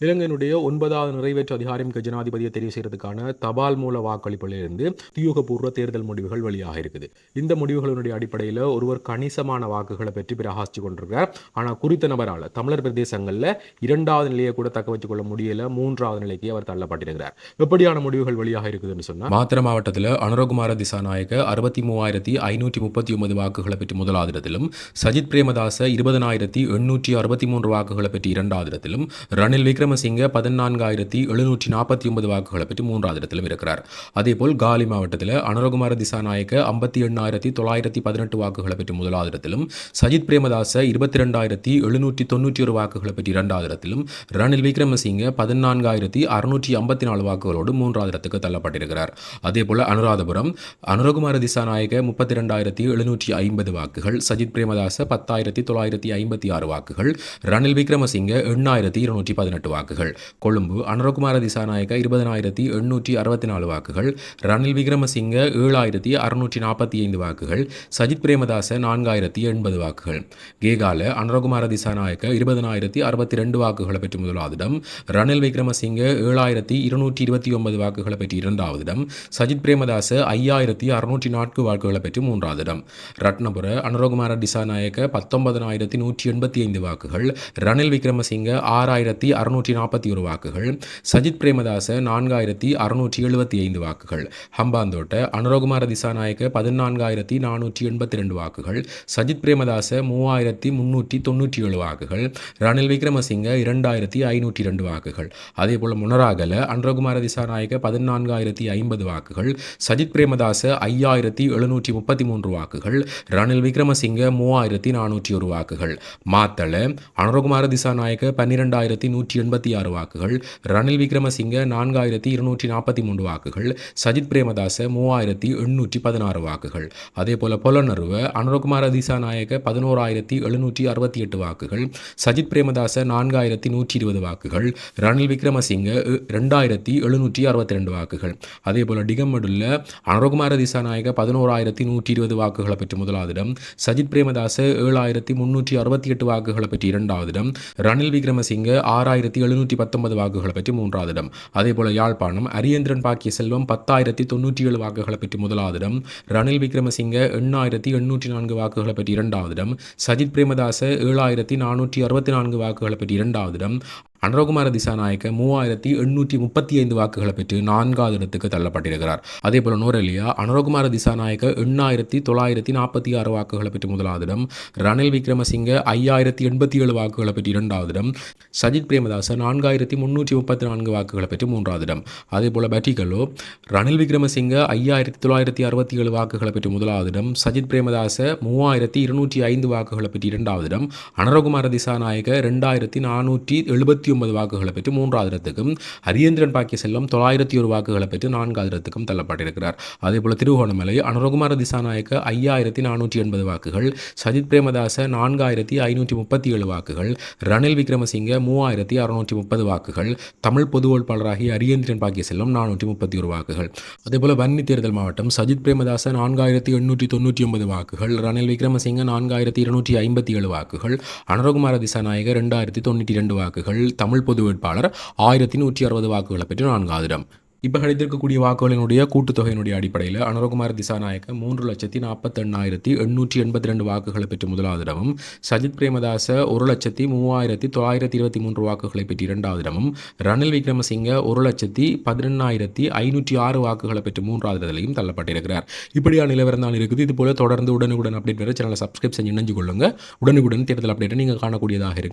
இலங்கையினுடைய ஒன்பதாவது நிறைவேற்று அதிகாரம் ஜனாதிபதியை தெரிவு செய்யறதுக்கான தபால் மூல வாக்களிப்பிலிருந்து தியூகபூர்வ தேர்தல் முடிவுகள் வெளியாக இருக்குது. இந்த முடிவுகளினுடைய அடிப்படையில் ஒருவர் கணிசமான வாக்குகளை பெற்று பிரகாசிச்சு கொண்டிருக்கிறார். ஆனால் குறித்த நபரால் தமிழர் பிரதேசங்களில் இரண்டாவது நிலையை கூட தக்க வச்சுக் கொள்ள முடியல மூன்றாவது நிலைக்கு அவர் தள்ளப்பட்டிருக்கிறார். எப்படியான முடிவுகள் வெளியாக இருக்குதுன்னு சொன்னால் மாத்திர மாவட்டத்தில் அனுரகுமார திசாநாயக அறுபத்தி மூவாயிரத்தி ஐநூற்றி முப்பத்தி ஒன்பது வாக்குகளை பெற்று முதலாவது இடத்திலும் சஜித் பிரேமதாச இருபதனாயிரத்தி எண்ணூற்றி அறுபத்தி மூன்று வாக்குகளை பெற்று இரண்டாவது இடத்திலும் ரணில் விக்ரம் விக்ரமசிங்க பதினான்காயிரத்தி எழுநூற்றி நாற்பத்தி ஒன்பது வாக்குகளை பெற்று மூன்றாவது இடத்திலும் இருக்கிறார். அதேபோல் காலி மாவட்டத்தில் அனுரகுமார திசாநாயக்க ஐம்பத்தி எண்ணாயிரத்தி தொள்ளாயிரத்தி பதினெட்டு வாக்குகளை பெற்று முதலாவது இடத்திலும் சஜித் பிரேமதாச இருபத்தி ரெண்டாயிரத்தி எழுநூற்றி தொண்ணூற்றி ஒரு வாக்குகளை பெற்று இரண்டாவது இடத்திலும் ரணில் விக்ரமசிங்க பதினான்காயிரத்தி அறுநூற்றி ஐம்பத்தி நாலு வாக்குகளோடு மூன்றாவது இடத்துக்கு தள்ளப்பட்டிருக்கிறார். அதேபோல் அனுராதபுரம் அனுரகுமார திசாநாயக முப்பத்தி ரெண்டாயிரத்தி எழுநூற்றி ஐம்பது வாக்குகள் சஜித் பிரேமதாச பத்தாயிரத்தி தொள்ளாயிரத்தி ஐம்பத்தி ஆறு வாக்குகள் ரணில் விக்ரமசிங்க எண்ணாயிரத்தி இருநூற்றி பதினெட்டு வாக்குகள். கொழும்பு அனுரகுமார திசாநாயக்க இருபதனாயிரத்தி எண்ணூற்றி அறுபத்தி நாலு வாக்குகள். ரணில் விக்ரமசிங்க ஏழாயிரத்தி அறுநூற்றி நாற்பத்தி ஐந்து வாக்குகள். சஜித் பிரேமதாச நான்காயிரத்தி எண்பது வாக்குகள். கேகால அனுரகுமார திசாநாயக்க இருபதனாயிரத்தி அறுபத்தி ரெண்டு வாக்குகளை பெற்று முதலாவதிடம். ரணில் விக்ரமசிங்க ஏழாயிரத்தி இருநூற்றி இருபத்தி ஒன்பது வாக்குகளை பெற்று இரண்டாவதிடம். சஜித் பிரேமதாச ஐயாயிரத்தி அறுநூற்றி நான்கு வாக்குகளை பெற்று மூன்றாவதிடம். ரத்னபுர அனுரகுமார திசாநாயக்க பத்தொன்பதனாயிரத்தி நூற்றி எண்பத்தி ஐந்து வாக்குகள். ரணில் விக்ரமசிங்க ஆறாயிரத்தி அறுநூற்றி அறுநூற்றி நாற்பத்தி ஒரு வாக்குகள் சஜித் பிரேமதாச நான்காயிரத்தி அறுநூற்றி எழுபத்தி ஐந்து வாக்குகள் ஹம்பாந்தோட்ட அனுரகுமார திசாநாயக்க பதினான்காயிரத்தி நானூற்றி எண்பத்தி ரெண்டு வாக்குகள் சஜித் பிரேமதாச மூவாயிரத்தி முன்னூற்றி தொண்ணூற்றி ஏழு வாக்குகள் ரணில் விக்ரமசிங்க இரண்டாயிரத்தி ஐநூற்றி ரெண்டு வாக்குகள். அதே போல் முனராகல அனுரகுமார திசாநாயக்க பதினான்காயிரத்தி ஐம்பது வாக்குகள் சஜித் பிரேமதாச ஐயாயிரத்தி எழுநூற்றி முப்பத்தி மூன்று வாக்குகள் ரணில் விக்ரமசிங்க மூவாயிரத்தி நானூற்றி ஒரு வாக்குகள். மாத்தள அனுரகுமார திசாநாயக்க பன்னிரெண்டாயிரத்தி நூற்றி எண்பது எண்பத்தி ஆறு வாக்குகள் ரணில் விக்ரமசிங்க நான்காயிரத்தி இருநூற்றி நாற்பத்தி மூன்று வாக்குகள் சஜித் பிரேமதாச மூவாயிரத்தி எண்ணூற்றி பதினாறு வாக்குகள். அதே போல பொலனருவ அனுரகுமார திசாநாயக பதினோராயிரத்தி எழுநூற்றி அறுபத்தி எட்டு வாக்குகள் சஜித் பிரேமதாச நான்காயிரத்தி நூற்றி இருபது வாக்குகள் ரணில் விக்ரமசிங்க ரெண்டாயிரத்தி எழுநூற்றி அறுபத்தி ரெண்டு வாக்குகள். அதே போல டிகம்மடுள்ள அனுரகுமார திசாநாயக பதினோராயிரத்தி நூற்றி இருபது வாக்குகளை பெற்று முதலாவதிடம் சஜித் பிரேமதாச ஏழாயிரத்தி முன்னூற்றி அறுபத்தி எட்டு வாக்குகளை பெற்று இரண்டாவதிடம் ரணில் விக்ரமசிங்க ஆறாயிரத்தி எழுநூற்றி பத்தொன்பது வாக்குகளை பெற்று மூன்றாவது இடம். அதேபோல யாழ்ப்பாணம் அரியந்திரன் பாக்கிய செல்வம் பத்தாயிரத்தி தொண்ணூற்றி ஏழு வாக்குகளை பெற்று முதலாவது இடம். ரணில் விக்ரமசிங்க எண்ணாயிரத்தி எண்ணூற்றி நான்கு வாக்குகளை பெற்று இரண்டாவது இடம். சஜித் பிரேமதாச ஏழாயிரத்தி நானூற்றி அறுபத்தி நான்கு வாக்குகளை பெற்று இரண்டாவது இடம். அனுரகுமார திசாநாயக்க மூவாயிரத்தி எண்ணூற்றி முப்பத்தி ஐந்து வாக்குகளை பெற்று நான்காவது இடத்துக்கு தள்ளப்பட்டிருக்கிறார். அதே போல நோரெலியா அனுரகுமார திசாநாயக்க எண்ணாயிரத்தி தொள்ளாயிரத்தி நாற்பத்தி ஆறு வாக்குகளை பெற்று முதலாவது இடம். ரணில் விக்ரமசிங்க ஐயாயிரத்தி எண்பத்தி ஏழு வாக்குகளை பெற்று இரண்டாவது இடம். சஜித் பிரேமதாச நான்காயிரத்தி முன்னூற்றி முப்பத்தி நான்கு வாக்குகளை பெற்று மூன்றாவது இடம். அதே போல பட்டிகலோ ரணில் விக்ரமசிங்க ஐயாயிரத்தி தொள்ளாயிரத்தி அறுபத்தி ஏழு வாக்குகளை பெற்று முதலாவது இடம். சஜித் பிரேமதாச மூவாயிரத்தி இருநூற்றி ஐந்து வாக்குகளை பெற்று இரண்டாவது இடம். அனுரகுமார திசாநாயக்க ரெண்டாயிரத்தி நானூற்றி எழுபத்தி ஒன்பது வாக்குகளை பெற்று மூன்றாவது இடத்துக்கும் ஹரியேந்திரன் பாக்கிய செல்லம் தொள்ளாயிரத்தி ஒரு வாக்குகளை பெற்று நான்காவது இடத்துக்கும் தள்ளப்பட்டிருக்கிறார். அதேபோல திருகோணமலை அனுரகுமார திசாநாயக்க ஐயாயிரத்தி நானூற்றி எண்பது வாக்குகள் சஜித் பிரேமதாச நான்காயிரத்தி ஐநூற்றி முப்பத்தி ஏழு வாக்குகள் ரணில் விக்ரமசிங்க மூவாயிரத்தி அறுநூற்றி முப்பது வாக்குகள் தமிழ் பொது வேட்பாளராகி அரியேந்திரன் பாக்கிய செல்லம் நானூற்றி முப்பத்தி ஒரு வாக்குகள். அதேபோல வன்னி தேர்தல் மாவட்டம் சஜித் பிரேமதாச நான்காயிரத்தி எண்ணூற்றி தொண்ணூற்றி ஒன்பது வாக்குகள் ரணில் விக்ரமசிங்க நான்காயிரத்தி இருநூற்றி ஐம்பத்தி ஏழு வாக்குகள் அனுரகுமார திசாநாயகர் ரெண்டாயிரத்தி தொண்ணூற்றி ரெண்டு வாக்குகள் தமிழ் பொது வேட்பாளர் ஆயிரத்தி நூற்றி அறுபது வாக்குகளை பெற்று நான்காவது இடம் இப்போ கிடைத்திருக்கக்கூடிய வாக்குகளினுடைய கூட்டுத்தொகையினுடைய அடிப்படையில் அனுரகுமார் திசாநாயக்க மூன்று லட்சத்தி நாற்பத்தெண்ணாயிரத்தி எண்ணூற்றி எண்பத்தி ரெண்டு வாக்குகளை பெற்று முதலாவது இடமும் சஜித் பிரேமதாச ஒரு லட்சத்தி மூவாயிரத்தி தொள்ளாயிரத்தி இருபத்தி மூன்று வாக்குகளை பெற்று இரண்டாவது இடமும் ரணில் விக்ரமசிங்க ஒரு லட்சத்தி பதினெண்ணாயிரத்தி ஐநூற்றி ஆறு வாக்குகளை பெற்று மூன்றாவது இடத்திலையும் தள்ளப்பட்டிருக்கிறார். இப்படியான நிலவரம் தான் இருக்குது. இதுபோல் தொடர்ந்து உடனுக்குடன் அப்டேட் வர சேனலை சப்ஸ்கிரைப் செஞ்சு இணைஞ்சு கொள்ளுங்க. உடனுக்குடன் தேர்தல் அப்டேட்டை நீங்கள் காணக்கூடியதாக இருக்கு